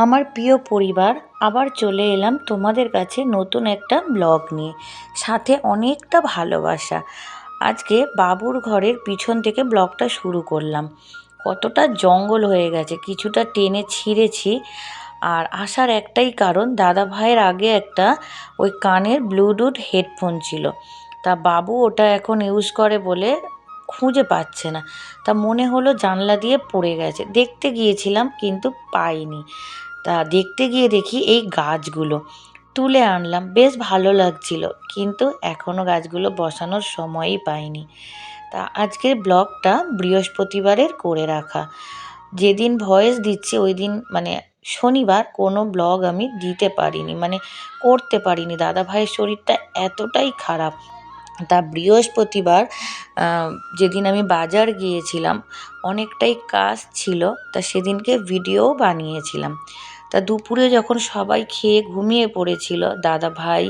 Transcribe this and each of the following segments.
আমার প্রিয় পরিবার, আবার চলে এলাম তোমাদের কাছে নতুন একটা ব্লগ নিয়ে। সাথে অনেকটা ভালোবাসা। আজকে বাবুর ঘরের পিছন থেকে ব্লগটা শুরু করলাম। কতটা জঙ্গল হয়ে গেছে, কিছুটা টেনে ছিঁড়েছি। আর আসার একটাই কারণ দাদা ভাইয়ের আগে একটা ওই কানের ব্লুটুথ হেডফোন ছিল। তা বাবু ওটা এখন ইউজ করে বলে খুঁজে পাচ্ছে না। তা মনে হলো জানলা দিয়ে পড়ে গেছে। দেখতে গিয়েছিলাম কিন্তু পাইনি। তা দেখতে গিয়ে দেখি এই গাছগুলো। তুলে আনলাম, বেশ ভালো লাগছিল, কিন্তু এখনও গাছগুলো বসানোর সময়ই পাইনি। তা আজকের ব্লগটা বৃহস্পতিবারের করে রাখা। যেদিন ভয়েস দিচ্ছি ওই দিন মানে শনিবার কোনো ব্লগ আমি দিতে পারিনি মানে করতে পারিনি। দাদা ভাইয়ের শরীরটা এতটাই খারাপ। তা বৃহস্পতিবার যেদিন আমি বাজার গিয়েছিলাম, অনেকটাই কাজ ছিল, তা সেদিনকে ভিডিও বানিয়েছিলাম। তা দুপুরে যখন সবাই খেয়ে ঘুমিয়ে পড়েছিল দাদা ভাই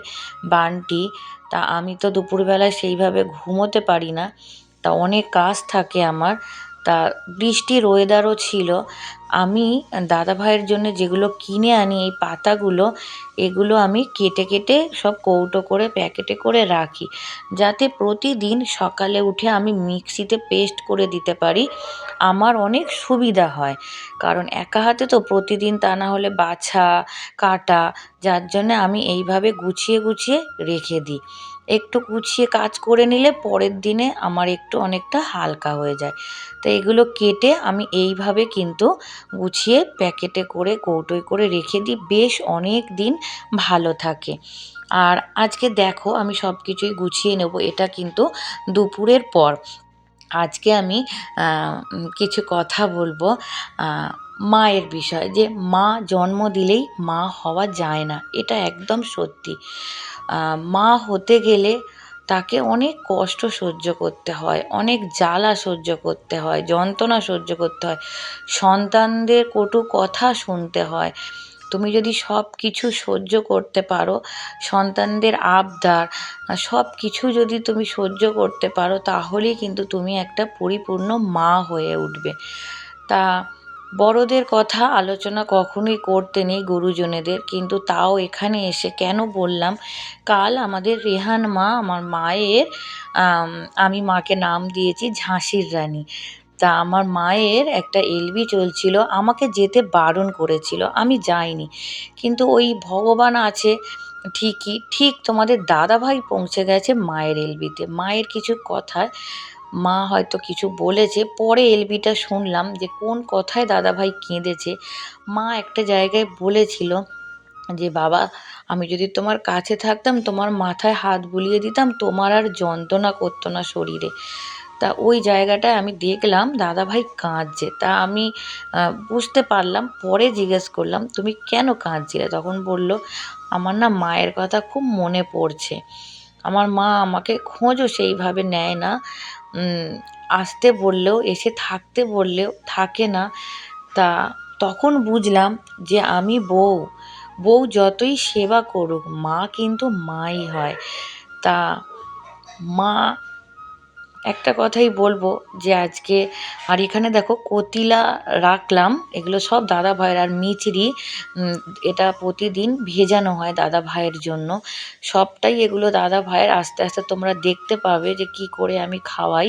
বান্টি, তা আমি তো দুপুরবেলায় সেইভাবে ঘুমোতে পারি না। তা অনেক কাজ থাকে আমার। তা বৃষ্টির ওয়েদারও ছিল। আমি দাদা ভাইয়ের জন্য যেগুলো কিনে আনি, এই পাতাগুলো, এগুলো আমি কেটে কেটে সব কৌটো করে, প্যাকেটে করে রাখি। যাতে প্রতিদিন সকালে উঠে আমি মিক্সিতে পেস্ট করে দিতে পারি। আমার অনেক সুবিধা হয়। কারণ একা হাতে তো প্রতিদিন তা না হলে বাছা, কাটা, যার জন্যে আমি এইভাবে গুছিয়ে গুছিয়ে রেখে দিই। একটু গুছিয়ে কাজ করে নিলে পরের দিনে আমার একটু অনেকটা হালকা হয়ে যায়। তো এগুলো কেটে আমি এইভাবে কিন্তু গুছিয়ে প্যাকেটে করে, কৌটোয় করে রেখে দিই। বেশ অনেক দিন ভালো থাকে। আর আজকে দেখো আমি সব কিছুই গুছিয়ে নেব, এটা কিন্তু দুপুরের পর। আজকে আমি কিছু কথা বলব। মায়ের বিষয়, যে মা জন্ম দিলেই মা হওয়া যায় না, এটা একদম সত্যি। মা হতে গেলে তাকে অনেক কষ্ট সহ্য করতে হয়, অনেক জ্বালা সহ্য করতে হয়, যন্ত্রণা সহ্য করতে হয়, সন্তানদের কটু কথা শুনতে হয়। তুমি যদি সব কিছু সহ্য করতে পারো, সন্তানদের আবদার, সব কিছু যদি তুমি সহ্য করতে পারো, তাহলেই কিন্তু তুমি একটা পরিপূর্ণ মা হয়ে উঠবে। তা বড়দের কথা আলোচনা কখনোই করতে নেই গুরুজনেদের, কিন্তু তাও এখানে এসে কেন বললাম, কাল আমাদের রেহান মা, আমার মায়ের, আমি মাকে নাম দিয়েছি ঝাঁসির রানী। তা আমার মায়ের একটা এলবি চলছিল, আমাকে যেতে বারণ করেছিল, আমি যাইনি। কিন্তু ওই ভগবান আছে, ঠিকই, ঠিক তোমাদের দাদাভাই পৌঁছে গেছে মায়ের এলবিতে মায়ের কিছু কথায় মা হয়তো কিছু বলেছে, পরে এলবিটা শুনলাম যে কোন কথায় দাদাভাই কেঁদেছে। মা একটা জায়গায় বলেছিল যে, বাবা, আমি যদি তোমার কাছে থাকতাম, তোমার মাথায় হাত বুলিয়ে দিতাম, তোমার আর যন্ত্রণা করতো না শরীরে। তা ওই জায়গাটায় আমি দেখলাম দাদাভাই কাঁদছে। তা আমি বুঝতে পারলাম, পরে জিজ্ঞেস করলাম, তুমি কেন কাঁদছিলে? তখন বলল, আমার না মায়ের কথা খুব মনে পড়ছে। আমার মা আমাকে খোঁজও সেইভাবে নেয় না। আসতে বললেও, এসে থাকতে বললেও থাকে না। তা তখন বুঝলাম যে আমি বউ। বউ যতই সেবা করুক, মা কিন্তু মাই হয়। তা মা একটা কথাই বলব যে আজকে, আর এখানে দেখো কতিলা রাখলাম, এগুলো সব দাদা ভাইয়ের, আর মিচড়ি এটা প্রতিদিন ভেজানো হয় দাদা ভাইয়ের জন্য। সবটাই এগুলো দাদা ভাইয়ের, আস্তে আস্তে তোমরা দেখতে পাবে যে কি করে আমি খাওয়াই।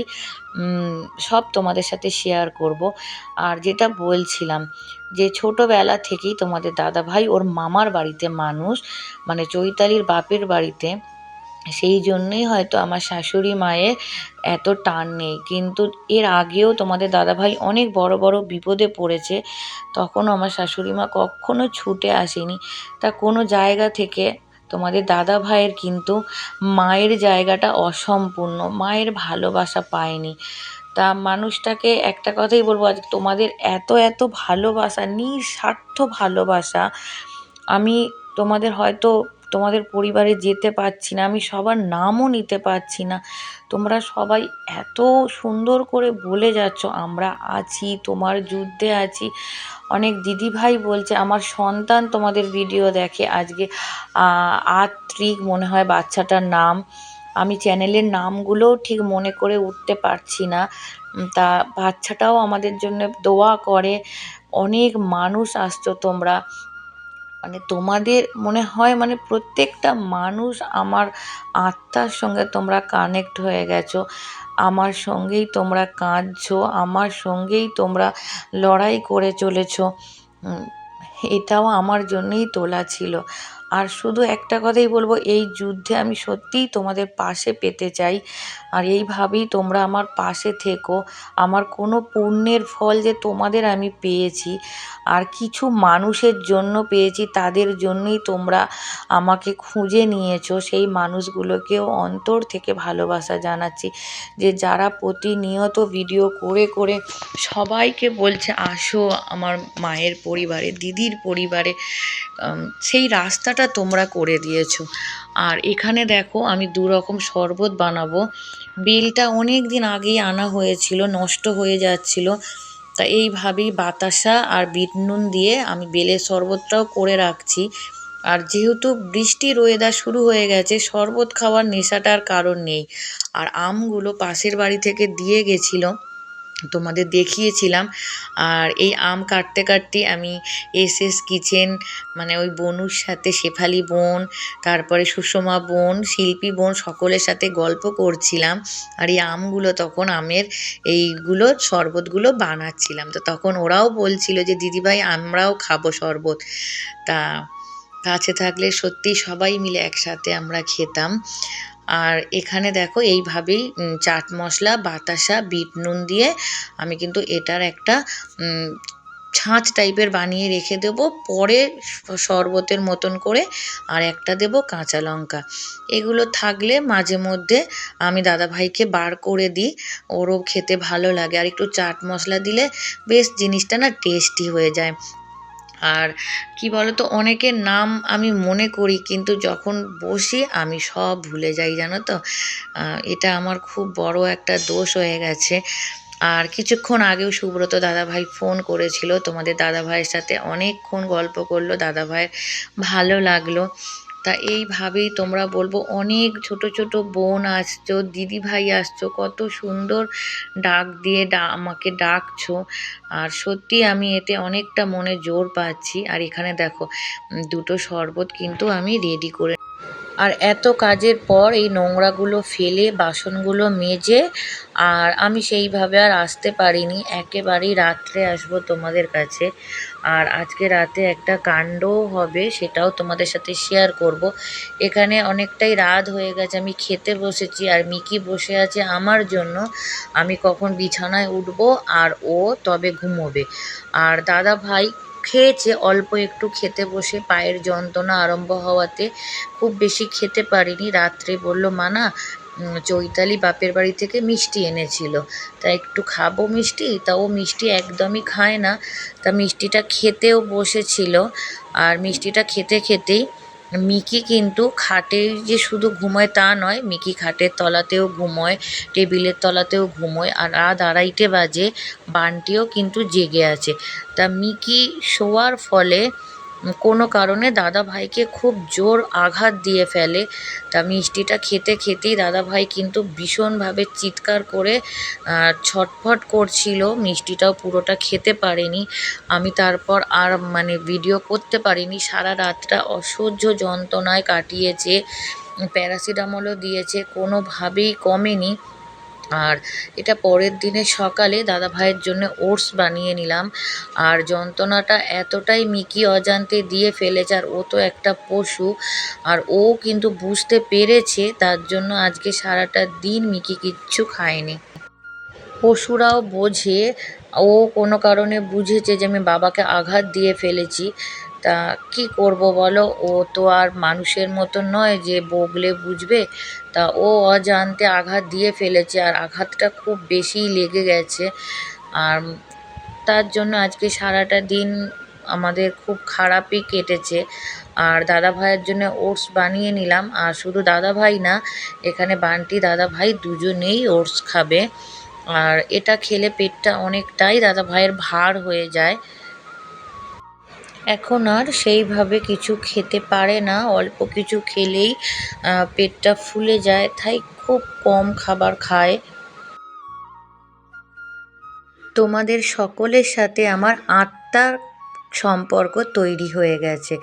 সব তোমাদের সাথে শেয়ার করব। আর যেটা বলছিলাম যে ছোটোবেলা থেকেই তোমাদের দাদা ভাই ওর মামার বাড়িতে মানুষ মানে চৈতালির বাপের বাড়িতে সেই জন্যেই হয়তো আমার শাশুড়ি মায়ের এত টান নেই। কিন্তু এর আগেও তোমাদের দাদাভাই অনেক বড় বড় বিপদে পড়েছে। তখনও আমার শাশুড়ি মা কখনো ছুটে আসেনি। তা কোনো জায়গা থেকে তোমাদের দাদা ভাইয়ের কিন্তু মায়ের জায়গাটা অসম্পূর্ণ। মায়ের ভালোবাসা পায়নি। তা মানুষটাকে একটা কথাই বলব, আজ তোমাদের এত এত ভালোবাসা, নিঃস্বার্থ ভালোবাসা, আমি তোমাদের হয়তো তোমাদের পরিবারে যেতে পারছি না, আমি সবার নামও নিতে পারছি না। তোমরা সবাই এত সুন্দর করে বলে যাচ্ছ, আমরা আছি, তোমার যুদ্ধে আছি। অনেক দিদিভাই বলছে, আমার সন্তান তোমাদের ভিডিও দেখে। আজকে আত্রিক মনে হয় বাচ্চাটার নাম। আমি চ্যানেলের নামগুলোও ঠিক মনে করে উঠতে পারছি না। তা বাচ্চাটাও আমাদের জন্য দোয়া করে। অনেক মানুষ আসছো তোমরা। মানে তোমাদের মনে হয় মানে প্রত্যেকটা মানুষ আমার আত্মার সঙ্গে তোমরা কানেক্ট হয়ে গেছো, আমার সঙ্গেই তোমরা কাঁদছো, আমার সঙ্গেই তোমরা লড়াই করে চলেছো। এটাও আমার জন্যই তোলা ছিল। আর শুধু একটা কথাই বলব, এই যুদ্ধে আমি সত্যিই তোমাদের পাশে পেতে চাই। আর এইভাবেই তোমরা আমার পাশে থেকো। আমার কোনো পুণ্যের ফল যে তোমাদের আমি পেয়েছি, আর কিছু মানুষের জন্য পেয়েছি, তাদের জন্যই তোমরা আমাকে খুঁজে নিয়েছো। সেই মানুষগুলোকেও অন্তর থেকে ভালোবাসা জানাচ্ছি যে যারা প্রতিনিয়ত ভিডিও করে করে সবাইকে বলছে, আসো আমার মায়ের পরিবারে দিদির পরিবারে সেই রাস্তাটা তোমরা করে দিয়েছ। আর এখানে দেখো আমি দু রকম শরবত বানাবো। বেলটা অনেক দিন আগেই আনা হয়েছিল, নষ্ট হয়ে যাচ্ছিল। তা এইভাবেই বাতাসা আর বিট নুন দিয়ে আমি বেলের শরবতটাও করে রাখছি। আর যেহেতু বৃষ্টির ওয়েদার শুরু হয়ে গেছে, শরবত খাওয়ার নেশাটার কারণ নেই। আর আমগুলো পাশের বাড়ি থেকে দিয়ে গেছিল। তোমাদের দেখিয়েছিলাম। আর এই আম কাটতে কাটতে আমি এস এস কিচেন মানে ওই বনুর সাথে শেফালি বোন, তারপরে সুষমা বোন, শিল্পী বোন সকলের সাথে গল্প করছিলাম। আর এই আমগুলো তখন আমের এইগুলো শরবতগুলো বানাচ্ছিলাম। তো তখন ওরাও বলছিল যে, দিদিভাই, আমরাও খাব শরবত। তা কাছে থাকলে সত্যি সবাই মিলে একসাথে আমরা খেতাম। আর এখানে দেখো এইভাবেই চাট মশলা, বাতাসা, বিট নুন দিয়ে আমি কিন্তু এটার একটা ছাঁচ টাইপের বানিয়ে রেখে দেবো পরে শরবতের মতন করে আর একটা দেবো কাঁচা লঙ্কা। এগুলো থাকলে মাঝে মধ্যে আমি দাদাভাইকে বার করে দিই, ওরও খেতে ভালো লাগে। আর একটু চাট মশলা দিলে বেশ জিনিসটা না টেস্টি হয়ে যায়। আর কি বলতো, অনেকের নাম আমি মনে করি, কিন্তু যখন বসি আমি সব ভুলে যাই, জানো তো? এটা আমার খুব বড় একটা দোষ হয়ে গেছে। আর কিছুক্ষণ আগেও সুব্রত দাদাভাই ফোন করেছিল, তোমাদের দাদাভাইয়ের সাথে অনেকক্ষণ গল্প করল, দাদাভাইয়ের ভালো লাগল। তা এইভাবেই তোমরা বলব, অনেক ছোট ছোট বোন আসছো দিদি ভাই আসছো, কত সুন্দর ডাক দিয়ে ডা, আমাকে ডাকছো। আর সত্যি আমি এতে অনেকটা মনে জোর পাচ্ছি। আর এখানে দেখো দুটো শরবত কিন্তু আমি রেডি করে আর এত কাজের পর এই নোংরাগুলো ফেলে বাসনগুলো মেজে আর আমি সেইভাবে আর আসতে পারিনি। একেবারেই রাত্রে আসব তোমাদের কাছে। আর আজকে রাতে একটা কাণ্ডও হবে, সেটাও তোমাদের সাথে শেয়ার করব। এখানে অনেকটাই রাত হয়ে গেছে, আমি খেতে বসেছি আর মিকি বসে আছে আমার জন্য। আমি কখন বিছানায় উঠবো আর ও তবে ঘুমোবে। আর দাদা ভাই খেয়েছে অল্প একটু খেতে বসে, পায়ের যন্ত্রণা আরম্ভ হওয়াতে। খুব বেশি খেতে পারিনি, রাত্রে বলল, মা না চৈতালি বাপের বাড়ি থেকে মিষ্টি এনেছিল। তা একটু খাব মিষ্টি? তা ও মিষ্টি একদমই খায় না। তা মিষ্টিটা খেতেও বসেছিল। আর মিষ্টিটা খেতে খেতেই মিকি কিন্তু খাটে যে শুধু ঘুমোয় তা নয়, মিকি খাটের তলাতেও ঘুমোয়, টেবিলের তলাতেও ঘুমোয়, আর রাত আড়াইটে বাজে, বানটিও কিন্তু জেগে আছে। তা মিকি শোয়ার ফলে কোনো কারণে দাদা ভাইকে খুব জোর আঘাত দিয়ে ফেলে। তা মিষ্টিটা খেতে খেতেই দাদা ভাই কিন্তু ভীষণভাবে চিৎকার করে ছটফট করছিল। মিষ্টিটাও পুরোটা খেতে পারেনি। আমি তারপর আর মানে ভিডিও করতে পারিনি। সারা রাতটা অসহ্য যন্ত্রণায় কাটিয়েছে। প্যারাসিটামলও দিয়েছে। কোনোভাবেই কমেনি। আর এটা পরের দিনে সকালে দাদা ভাইয়ের জন্য ওটস বানিয়ে নিলাম। আর যন্ত্রণাটা এতটাই মিকি অজান্তে দিয়ে ফেলেছে, আর ও তো একটা পশু, আর ও কিন্তু বুঝতে পেরেছে, তার জন্য আজকে সারাটা দিন মিকি কিচ্ছু খায়নি। পশুরাও বোঝে, ও কোনো কারণে বুঝেছে যে আমি বাবাকে আঘাত দিয়ে ফেলেছি। তা কি করব বলো? ও তো আর মানুষের মতন নয় যে বগলে বুঝবে। তা ও অজান্তে আঘাত দিয়ে ফেলেছে আর আঘাতটা খুব বেশিই লেগে গেছে। আর তার জন্য আজকে সারাটা দিন আমাদের খুব খারাপই কেটেছে। আর দাদা ভাইয়ের জন্য ওটস বানিয়ে নিলাম। আর শুধু দাদা ভাই না, এখানে বান্টি দাদা ভাই দুজনেই ওটস খাবে। আর এটা খেলে পেটটা অনেকটাই দাদা ভাইয়ের ভার হয়ে যায়। এখন আর সেইভাবে কিছু খেতে পারে না। অল্প কিছু খেলেই পেটটা ফুলে যায়, তাই খুব কম খাবার খায়। তোমাদের সকলের সাথে আমার আত্মার সম্পর্ক তৈরি হয়ে গেছে।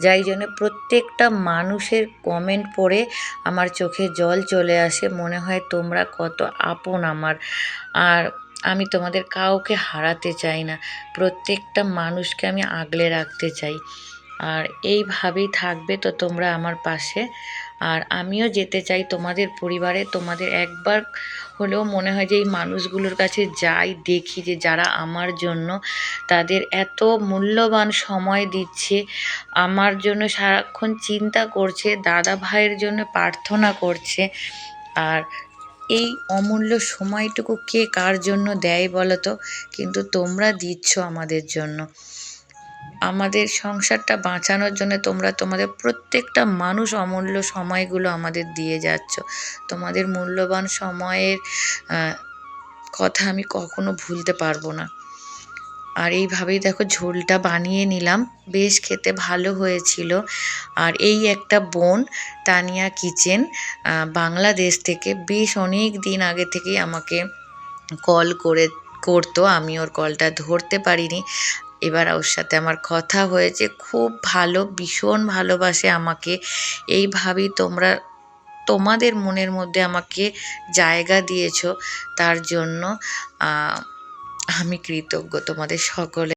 যাই জন্য প্রত্যেকটা মানুষের কমেন্ট পড়ে আমার চোখে জল চলে আসে। মনে হয় তোমরা কত আপন আমার। আর আমি তোমাদের কাউকে হারাতে চাই না। প্রত্যেকটা মানুষকে আমি আগলে রাখতে চাই। আর এইভাবেই থাকবে তো তোমরা আমার পাশে। আর আমিও যেতে চাই তোমাদের পরিবারে। তোমাদের একবার হলেও মনে হয় যে এই মানুষগুলোর কাছে যাই, দেখি যে যারা আমার জন্য তাদের এত মূল্যবান সময় দিচ্ছে, আমার জন্য সারাক্ষণ চিন্তা করছে, দাদা ভাইয়ের জন্য প্রার্থনা করছে। আর এই অমূল্য সময়টুকু কে কার জন্য দেয় বলো তো? কিন্তু তোমরা দিচ্ছ আমাদের জন্য। আমাদের সংসারটা বাঁচানোর জন্য তোমরা তোমাদের প্রত্যেকটা মানুষ অমূল্য সময়গুলো আমাদের দিয়ে যাচ্ছ। তোমাদের মূল্যবান সময়ের কথা আমি কখনো ভুলতে পারব না। আর এইভাবেই দেখো ঝোলটা বানিয়ে নিলাম। বেশ খেতে ভালো হয়েছিল। আর এই একটা বোন, তানিয়া কিচেন বাংলাদেশ থেকে বেশ অনেক দিন আগে থেকেই আমাকে কল করে, করতো। আমি ওর কলটা ধরতে পারিনি। এবার ওর সাথে আমার কথা হয়েছে। খুব ভালো, ভীষণ ভালোবাসে আমাকে। এইভাবেই তোমরা, তোমাদের মনের মধ্যে আমাকে জায়গা দিয়েছ তার জন্য। আমি কৃতজ্ঞ তোমাদের সকলে